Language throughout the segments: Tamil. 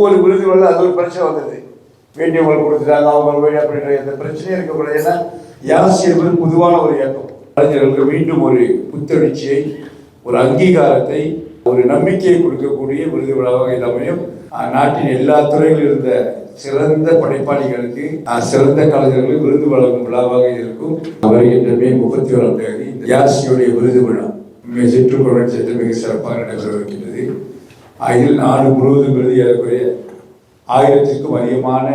ஒவ்வொரு விருதுகளில் அது ஒரு பிரச்சனை வந்தது. வேண்டியவங்களுக்கு கொடுத்துட்டாங்க அவங்க வேண்டிய அப்படின்ற எந்த பிரச்சனையும் இருக்கக்கூடாது. ஏன்னா யாசி என்பது பொதுவான ஒரு இயக்கம். கலைஞர்களுக்கு மீண்டும் ஒரு புத்தெழுச்சியை ஒரு அங்கீகாரத்தை ஒரு நம்பிக்கையை கொடுக்கக்கூடிய விருது விழாவாக இது அமையும். நாட்டின் எல்லா துறையில் இருந்த சிறந்த படைப்பாளிகளுக்கு சிறந்த கலைஞர்களுக்கு விருது வழங்கும் விழாவாக இருக்கும். வருகின்ற மே முப்பத்தி ஓராம் தேதி யாசியுடைய விருது விழா மிக சிற்றுக்குழல் சேர்த்து மிக சிறப்பாக நடைபெறவிருக்கின்றது இதில் நாடு முழுவதும் எழுதி ஏறக்குறைய ஆயிரத்திற்கும் அதிகமான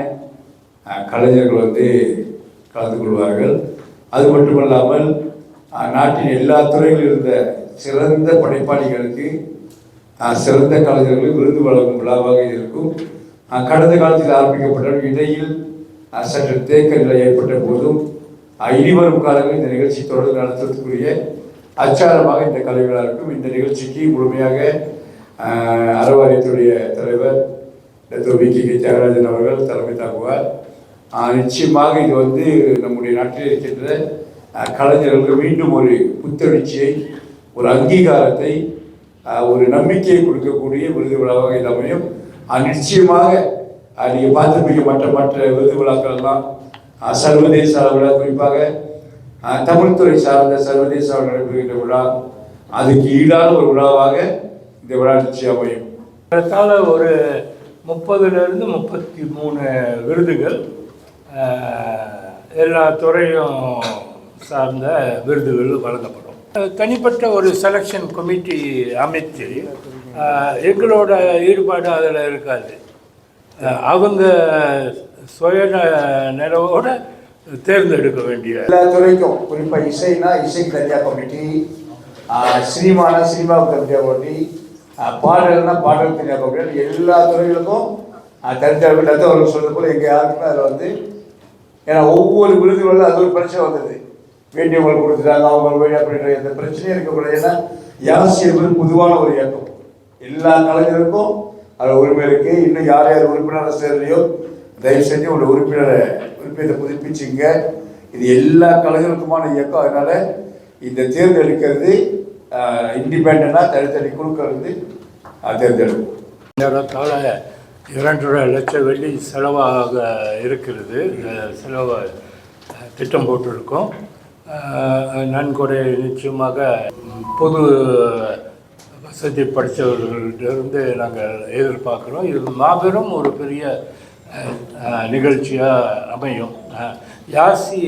கலைஞர்கள் வந்து கலந்து கொள்வார்கள். அது மட்டுமல்லாமல் நாட்டின் எல்லா துறைகளில் இருந்த சிறந்த படைப்பாளிகளுக்கு சிறந்த கலைஞர்களுக்கு விருது வழங்கும் விழாவாக இருக்கும். கடந்த காலத்தில் ஆரம்பிக்கப்பட்ட இடையில் சற்று தேக்க நிலை ஏற்பட்ட போதும் இனிவரும் காலங்களில் இந்த நிகழ்ச்சி தொடர்ந்து நடத்துவதற்குரிய அச்சாரமாக இந்த கலைகளாக இருக்கும். இந்த நிகழ்ச்சிக்கு முழுமையாக அறவாரியத்துடைய தலைவர் டாக்டர் வி கே. தியாகராஜன் அவர்கள் தலைமை தாங்குவார். நிச்சயமாக இது வந்து நம்முடைய நாட்டில் இருக்கின்ற கலைஞர்களுக்கு மீண்டும் ஒரு புத்தெழுச்சியை ஒரு அங்கீகாரத்தை ஒரு நம்பிக்கையை கொடுக்கக்கூடிய விருது விழாவாக இது அமையும். நிச்சயமாக நீங்கள் பார்த்துருப்பீங்க மற்ற மற்ற விருது விழாக்கள்லாம் சர்வதேச அளவில் குறிப்பாக தமிழ்துறை சார்ந்த சர்வதேச அளவில் நடைபெறுகின்ற விழா அதுக்கு ஈடான ஒரு விழாவாக இந்த விழா நிச்சயம் அமையும் ஏறத்தாழ ஒரு முப்பதுலேருந்து முப்பத்தி மூணு விருதுகள் எல்லா துறையும் சார்ந்த விருதுகள் வழங்கப்படும். தனிப்பட்ட ஒரு செலெக்ஷன் கமிட்டி அமைச்சு அஹ், எங்களோட ஈடுபாடு அதில் இருக்காது. அவங்க சுய நிலவோட தேர்ந்தெடுக்க வேண்டிய எல்லா துறைக்கும் குறிப்பா இசைனா இசைக்கு தனியா கமிட்டி சினிமானா சினிமாவுக்கு தனியா கமிட்டி ஆஹ் பாடல்னா பாடலுக்கு தனியா எல்லா துறைகளுக்கும் ஆஹ் தனித்தனி அவர்கள் சொல்றது போல் எங்கள் யாருக்குமே அதில் வந்து ஏன்னா ஒவ்வொரு விருதுகளில் அது ஒரு பிரச்சனை வந்தது. வேண்டியவங்களுக்கு கொடுத்துட்டாங்க அவங்க வேண்டிய அப்படின்ற எந்த பிரச்சனையும் இருக்கக்கூடாது. ஏன்னா யாசி என்பது பொதுவான ஒரு இயக்கம். எல்லா கலைஞருக்கும் அதில் உரிமை இருக்குது இன்னும் யார் யார் உறுப்பினர் சேரலையோ தயவு செஞ்சு உங்களோட உறுப்பினரை உறுப்பினரை புதுப்பிச்சுங்க. இது எல்லா கலைஞருக்குமான இயக்கம். அதனால் இந்த தேர்ந்தெடுக்கிறது இண்டிபெண்டாக தனித்தனி குழுக்கள் வந்து தேர்ந்தெடுக்கும் நேரத்தால் இரண்டரை லட்சம் வெள்ளி செலவாக இருக்கிறது. செலவு திட்டம் போட்டிருக்கோம். நன்கொடை நிச்சயமாக பொது வசதி படித்தவர்களிருந்து நாங்கள் எதிர்பார்க்குறோம். இது மாபெரும் ஒரு பெரிய நிகழ்ச்சியாக அமையும். யாசி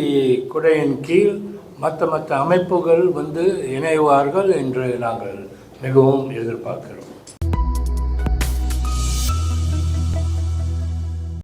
குடையின் கீழ் மற்ற மற்ற அமைப்புகள் வந்து இணைவார்கள் என்று நாங்கள் மிகவும் எதிர்பார்க்கிறோம்.